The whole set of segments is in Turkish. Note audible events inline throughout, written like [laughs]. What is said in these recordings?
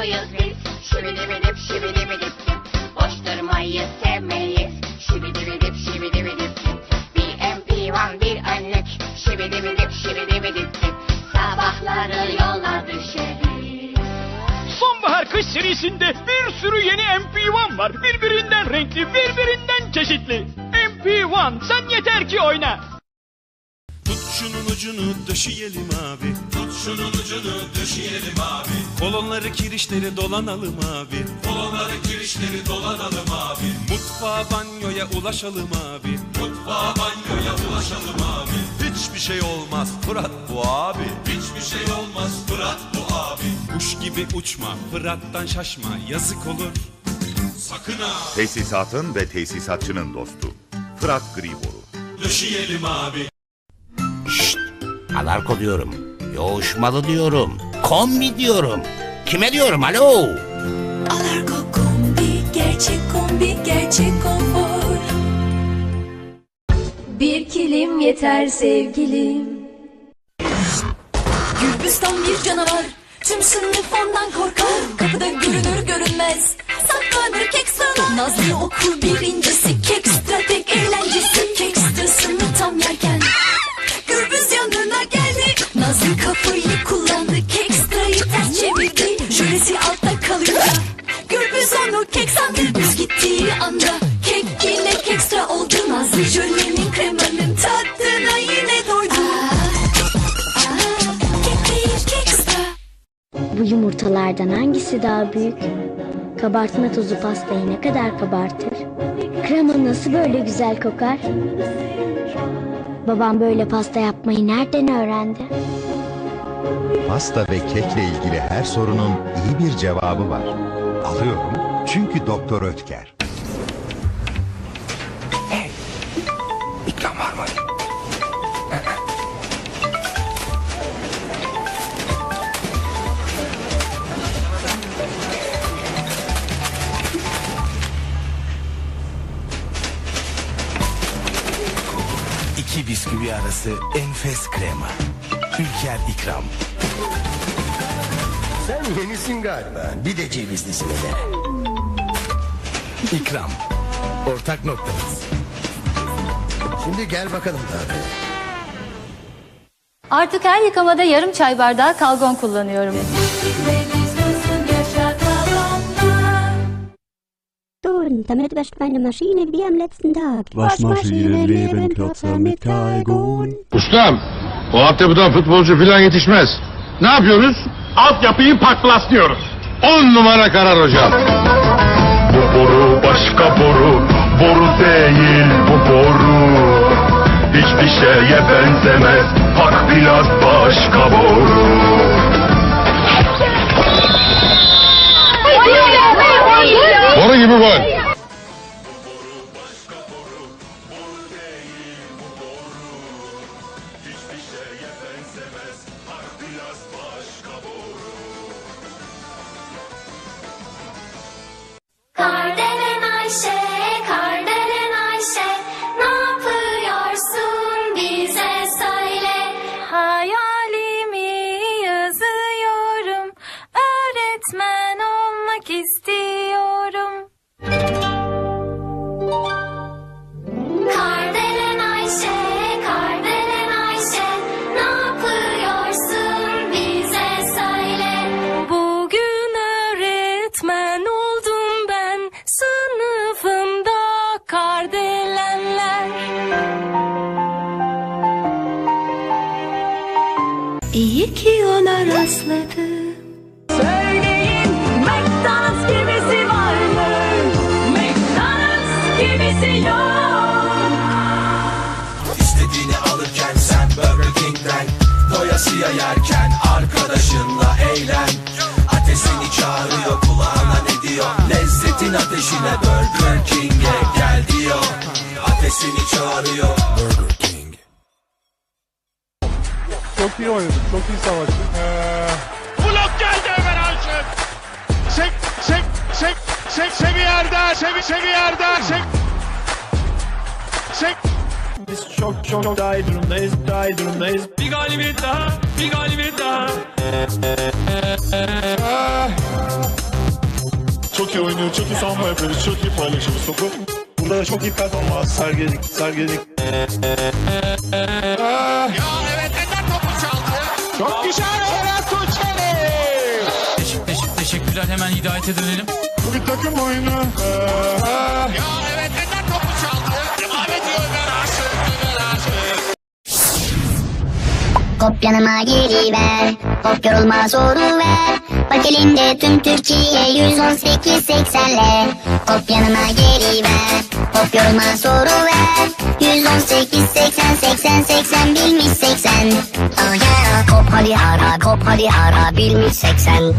mutluyuz biz. Şibidibidip şibidibidip dip. Boş durmayı sevmeyiz. Şibidibidip şibidibidip dip. Bir MP1 bir önlük. Şibidibidip şibidibidip dip. Sabahları yola düşeriz. Sonbahar kış serisinde bir sürü yeni MP1 var. Birbirinden renkli, birbirinden çeşitli. MP1 sen yeter ki oyna. Tut şunun ucunu döşeyelim abi. Tut şunun ucunu döşeyelim abi. Kolonları kirişleri dolanalım abi. Kolonları kirişleri dolanalım abi. Mutfağa banyoya ulaşalım abi. Mutfağa banyoya ulaşalım abi. Hiçbir şey olmaz Fırat bu abi. Hiçbir şey olmaz Fırat bu abi. Kuş gibi uçma Fırat'tan şaşma yazık olur. Sakın ha Tesisatın ve tesisatçının dostu. Fırat Griboru. döşeyelim abi. Alarko diyorum. Yoğuşmalı diyorum. Kombi diyorum. Kime diyorum alo? Alarko kombi, gerçek kombi, gerçek konfor. Bir kilim yeter sevgilim. Gürbüstan bir canavar, tüm sınıf ondan korkar. Kapıda görünür görünmez, saklanır kek sana. Nazlı okul birincisi, kekstra tek eğlencesi. Kekstrasını tam yerken, Gürbüz yanına geldi. Nazlı ters Jölesi altta kalınca, Gürbüz onu kek sandı. Gittiği anda, kek yine kekstra oldu. Nazlı jölenin kremanın tadına yine doydu. Kek değil kekstra. Bu yumurtalardan hangisi daha büyük? Kabartma tozu pastayı ne kadar kabartır? Krema nasıl böyle güzel kokar? Babam böyle pasta yapmayı nereden öğrendi? Pasta ve kekle ilgili her sorunun iyi bir cevabı var. Alıyorum çünkü Doktor Ötker. İkram var mı? İki bisküvi arası enfes krema. Ülker ikram. Sen yenisin galiba. Bir de cevizlisini de. İkram. Ortak noktamız. Şimdi gel bakalım tabi. Artık her yıkamada yarım çay bardağı kalgon kullanıyorum. Damit wäscht meine Maschine wie am letzten Tag. Waschmaschine leben kürzer mit Kalgon. Ustam, o altyapıdan futbolcu falan yetişmez. Ne yapıyoruz? Altyapıyı paklaslıyoruz. On numara karar hocam. Bu boru başka boru, boru değil bu boru. Hiçbir şeye benzemez, bak biraz başka boru. Boru gibi gol. İyi ki ona rastladım. Söyleyin McDonald's gibisi var mı? McDonald's gibisi yok. İstediğini alırken sen Burger King'den Doyasıya yerken arkadaşınla eğlen Ateş seni çağırıyor kulağına ne diyor Lezzetin ateşine Burger King'e gel diyor Ateş seni çağırıyor Burger King Çok iyi oynadık, çok iyi savaştık. Blok geldi Ömer Aşık. Sek, sek, sek, sek, sevi yerde, sevi, sevi yerde, sek. Sek. Biz çok çok çok daha iyi durumdayız, daha iyi durumdayız. Bir galibiyet daha, bir galibiyet daha. Ah, Çok iyi oynuyor, çok iyi savunma yapıyoruz, çok iyi paylaşıyoruz topu. Burada da çok iyi performans sergiledik, sergiledik. Çok Teşekkür, teşekkürler. Hemen hidayete dönelim. Bu bir takım oyunu. Hop yanıma geliver Hop yorulma soru ver. Bak elinde tüm Türkiye 118 80'le Hop yanıma geliver Hop yorulma soru ver. 118 80 80 80 bilmiş 80 Oh yeah hadi ara hop hadi ara bilmiş 80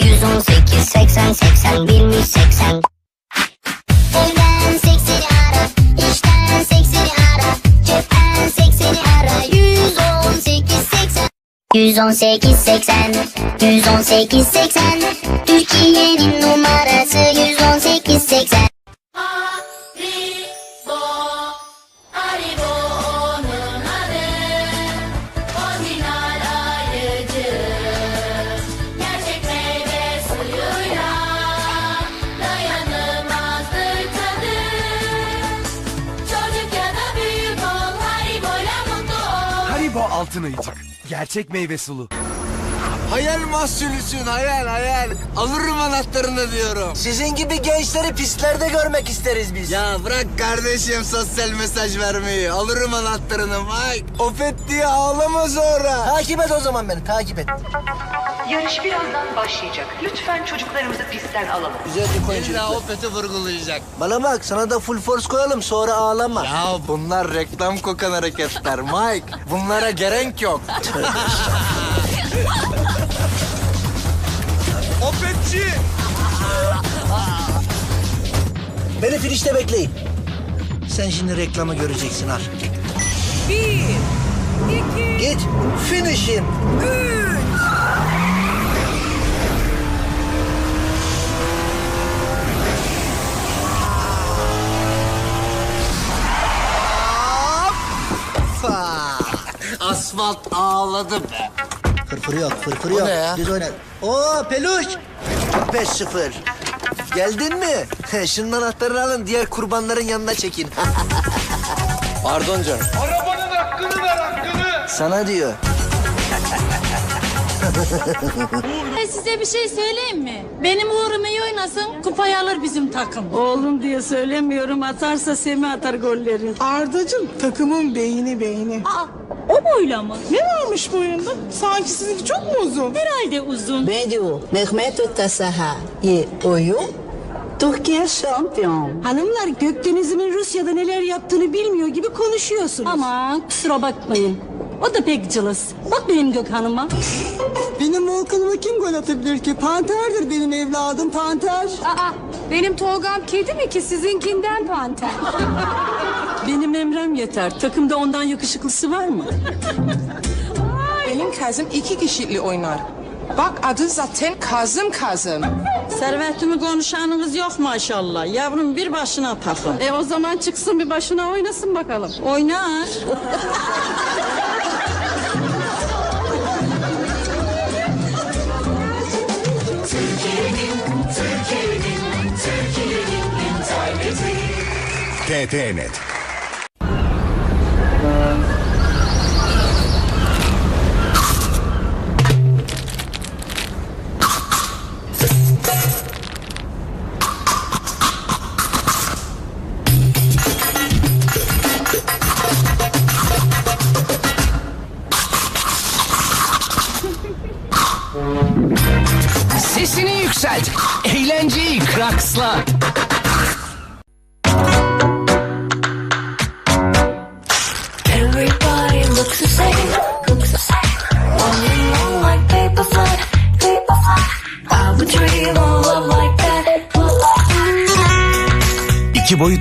118 80 80 bilmiş 80 Evden sekseni ara, işten sekseni ara, cepten sekseni ara. 118 80 118 80 118 80 Türkiye'nin numarası. 118 80 Ayıcık. Gerçek meyve sulu. Hayal mahsulüsün hayal hayal. Alırım anahtarını diyorum. Sizin gibi gençleri pistlerde görmek isteriz biz. Ya bırak kardeşim sosyal mesaj vermeyi. Alırım anahtarını Mike. Ofet diye ağlama sonra. Takip et o zaman beni takip et. Yarış birazdan başlayacak. Lütfen çocuklarımızı pistten alalım. Güzel bir koyun İlla Opet'i vurgulayacak. Bana bak sana da full force koyalım sonra ağlama. Ya bunlar reklam kokan hareketler Mike. Bunlara gerek yok. [laughs] Opetçi! Beni finişte bekleyin. Sen şimdi reklamı göreceksin al. Bir, iki... Git, finish'im. Hoppa! Asfalt ağladı be. Fırfırı yok, fırfırı yok. ne ya? Biz oynar. Oo peluş. 5-0. Geldin mi? [laughs] Şunun anahtarını alın, diğer kurbanların yanına çekin. [laughs] Pardon canım. Arabanın hakkını ver hakkını. Sana diyor. Ben size bir şey söyleyeyim mi? Benim uğrum iyi oynasın, kupayı alır bizim takım. Oğlum diye söylemiyorum. Atarsa Semih atar golleri. Ardacığım takımın beyni beyni. Aa, o boyla mı? Ne varmış boyunda? Sanki sizinki çok mu uzun? Herhalde uzun. Bediu, Mehmet Tasaha, Ye Oyu, Türkiye şampiyon. Hanımlar Gökdeniz'imin Rusya'da neler yaptığını bilmiyor gibi konuşuyorsunuz. Aman kusura bakmayın. O da pek cılız. Bak benim Gökhan'ıma. Benim Volkan'ıma kim gol atabilir ki? Panterdir benim evladım panter. Aa, benim Tolga'm kedi mi ki sizinkinden panter? Benim Emrem yeter. Takımda ondan yakışıklısı var mı? Benim kızım iki kişiyle oynar. Bak adı zaten Kazım Kazım. Servetimi konuşanınız yok maşallah. Yavrum bir başına takım. E o zaman çıksın bir başına oynasın bakalım. Oynar. TTNet.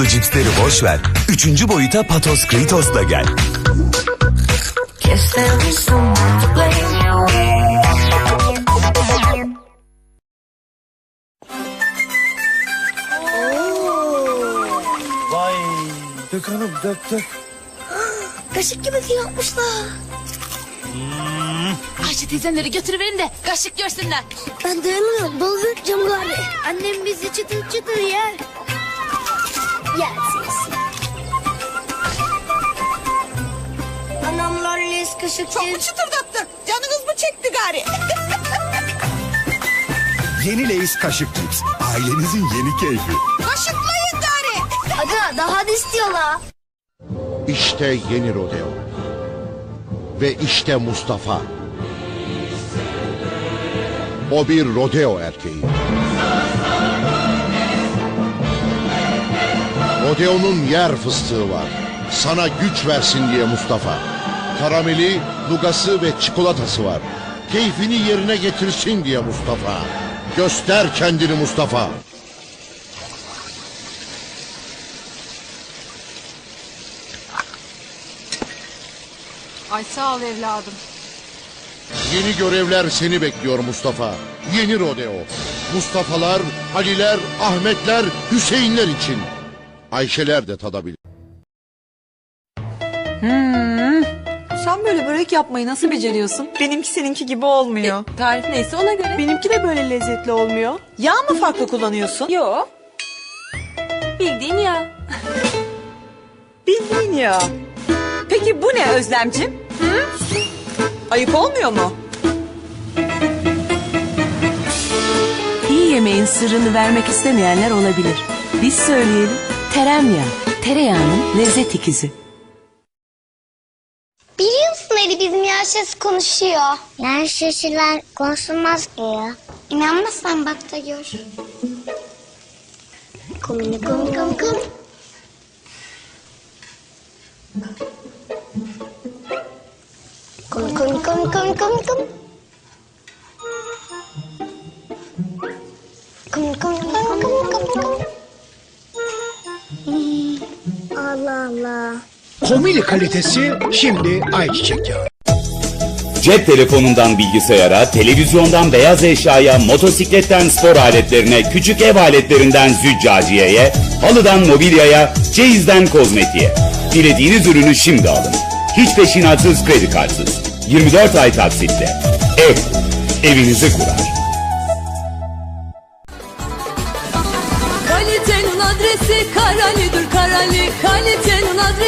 Boyutlu cipsleri boş ver. Üçüncü boyuta Patos Kritos'la gel. Vay. Dök hanım dök dök. [gasps] Kaşık gibi yapmışlar. Hmm. Ay Ayşe teyzenleri götürüverin de kaşık görsünler. Ben dayanamıyorum. Dolduracağım gari. Annem bizi çıtır çıtır yer. Yersiz. Anamlar les kaşık Çok mu çıtırdattı? Canınız mı çekti gari? [laughs] Yeni Lay's kaşık cips. Ailenizin yeni keyfi. Kaşıklayın gari. Aga daha da istiyorlar. İşte yeni rodeo. Ve işte Mustafa. O bir rodeo erkeği. Rodeo'nun yer fıstığı var. Sana güç versin diye Mustafa. Karameli, nugası ve çikolatası var. Keyfini yerine getirsin diye Mustafa. Göster kendini Mustafa. Ay sağ ol evladım. Yeni görevler seni bekliyor Mustafa. Yeni rodeo. Mustafa'lar, Ali'ler, Ahmetler, Hüseyinler için. Ayşeler de tadabilir. Hmm. Sen böyle börek yapmayı nasıl beceriyorsun? Benimki seninki gibi olmuyor. tarif neyse ona göre. Benimki de böyle lezzetli olmuyor. Yağ mı farklı kullanıyorsun? Yok. Bildiğin yağ. Bildiğin yağ. Peki bu ne Özlemcim? Hı? Ayıp olmuyor mu? İyi yemeğin sırrını vermek istemeyenler olabilir. Biz söyleyelim. Teremyağı, tereyağının lezzet ikizi. Biliyor musun Ali bizim yaşlısı konuşuyor. Yaşlılar konuşulmaz ki ya. İnanmazsan bak da gör. Komini kom kom kom. Kom kom kom kom kom kom. Kom Allah Allah. Komili kalitesi şimdi ayçiçek yağı. Cep telefonundan bilgisayara, televizyondan beyaz eşyaya, motosikletten spor aletlerine, küçük ev aletlerinden züccaciyeye, halıdan mobilyaya, çeyizden kozmetiğe. Dilediğiniz ürünü şimdi alın. Hiç peşinatsız kredi kartsız. 24 ay taksitle. Ev, evinizi kurar.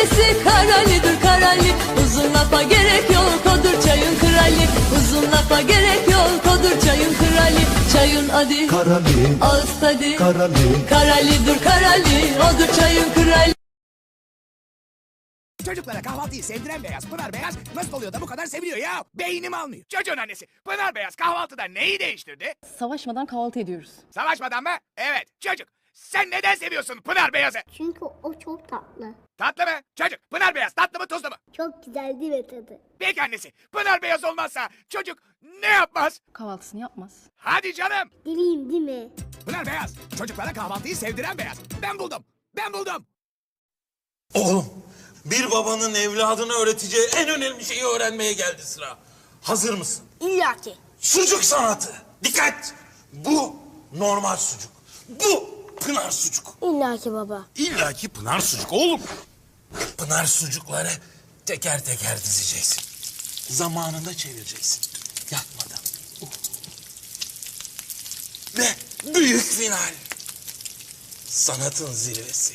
Adresi Karali'dir Karali Uzun lafa gerek yok odur çayın krali Uzun lafa gerek yok odur çayın krali Çayın adı Karali, Ağız tadı Karali. Karali'dir Karali Odur çayın krali Çocuklara kahvaltıyı sevdiren beyaz Pınar Beyaz nasıl oluyor da bu kadar seviliyor ya? Beynim almıyor. Çocuğun annesi Pınar Beyaz kahvaltıda neyi değiştirdi? Savaşmadan kahvaltı ediyoruz. Savaşmadan mı? Evet çocuk. Sen neden seviyorsun Pınar Beyaz'ı? Çünkü o çok tatlı. Tatlı mı? Çocuk Pınar Beyaz tatlı mı tuzlu mu? Çok güzel değil mi tadı? Peki annesi Pınar Beyaz olmazsa çocuk ne yapmaz? Kahvaltısını yapmaz. Hadi canım. Dileyim değil mi? Pınar Beyaz çocuklara kahvaltıyı sevdiren beyaz. Ben buldum. Ben buldum. Oğlum, bir babanın evladına öğreteceği en önemli şeyi öğrenmeye geldi sıra. Hazır mısın? İlla ki. Sucuk sanatı. Dikkat! Bu normal sucuk. Bu pınar sucuk. İlla ki baba. İlla ki pınar sucuk oğlum. Pınar sucukları teker teker dizeceksin. Zamanında çevireceksin. Yatmadan. Uh. Ve büyük final. Sanatın zirvesi.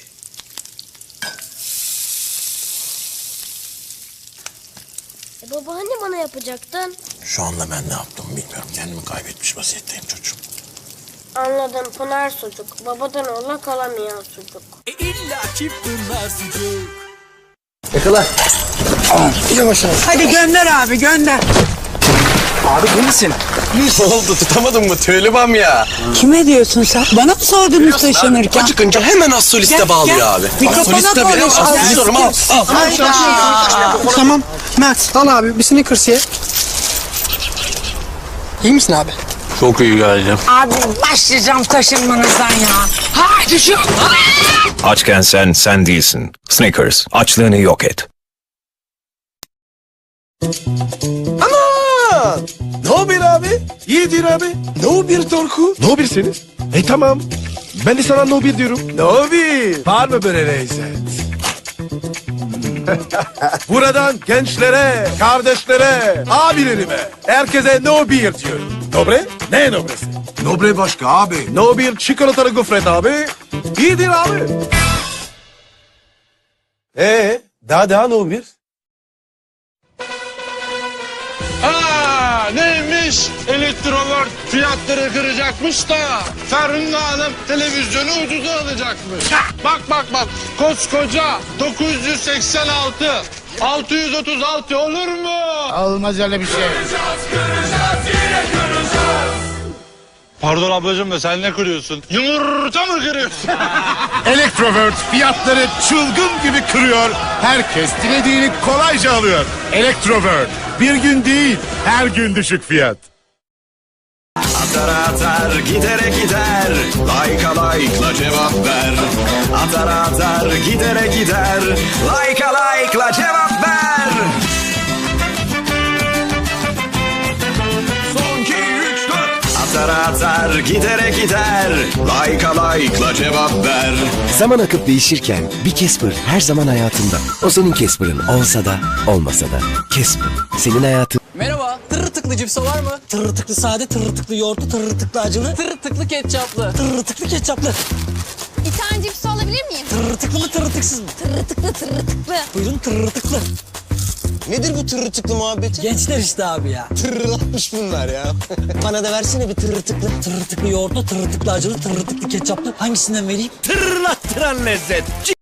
E baba hani bana yapacaktın? Şu anda ben ne yaptım bilmiyorum. Kendimi kaybetmiş vaziyetteyim çocuğum. Anladım Pınar sucuk. Babadan oğla kalamayan sucuk. İlla ki Pınar sucuk. Yakala. Yavaş abi. Hadi gönder abi gönder. Abi iyi misin? Ne oldu tutamadın mı tüylübam ya? Kime diyorsun sen? Bana mı sordunuz taşınırken? Acıkınca hemen az soliste Gel, bağlıyor gel. abi. Mikrofona Az soliste bile konuş, az al. al. Tamam. Mert al abi bir Snickers ye. İyi misin abi? Çok iyi geldim. Abi başlayacağım taşınmanızdan ya. Haydi şu. Açken sen sen değilsin. Snickers açlığını yok et. Ana! Ne haber abi? İyidir abi. Ne haber Torku? Ne habersiniz? E tamam. Ben de sana ne haber diyorum. Ne haber? Var mı böyle lezzet? [laughs] Buradan gençlere, kardeşlere, abilerime, herkese no beer diyor. Nobre? Ne nobresi? Nobre başka abi. No beer çikolatalı gofret abi. İyidir abi. Ee, daha daha no beer? Neymiş? Elektrolar fiyatları kıracakmış da Ferhunde Hanım televizyonu ucuza alacakmış. [laughs] Bak bak bak koskoca 986 636 olur mu? Olmaz öyle bir şey. Pardon ablacığım da sen ne kırıyorsun? Yumurta mı kırıyorsun? [laughs] Electrovert fiyatları çılgın gibi kırıyor. Herkes dilediğini kolayca alıyor. Electrovert bir gün değil her gün düşük fiyat. Atar atar gidere gider Like'a like'la cevap ver Atar atar gidere gider Like'a like'la cevap ver 4 Atar atar gidere gider Like'a like'la cevap ver Zaman akıp değişirken bir Casper her zaman hayatında. O senin Casper'ın olsa da olmasa da. Casper senin hayatın. Merhaba, tırtıklı cipsa var mı? Tırtıklı sade, tırtıklı yoğurtlu, tırtıklı acılı, tırtıklı ketçaplı, tırtıklı ketçaplı. Bir tane cips alabilir miyim? Tırtıklı mı tırtıksız mı? Tırtıklı tırtıklı. Buyurun tırtıklı. Nedir bu tırtıklı muhabbeti? Gençler işte abi ya. Tırlatmış bunlar ya. [laughs] Bana da versene bir tırtıklı. Tırtıklı yoğurtlu, tırtıklı acılı, tırtıklı ketçaplı. Hangisinden vereyim? Tırlattıran lezzet.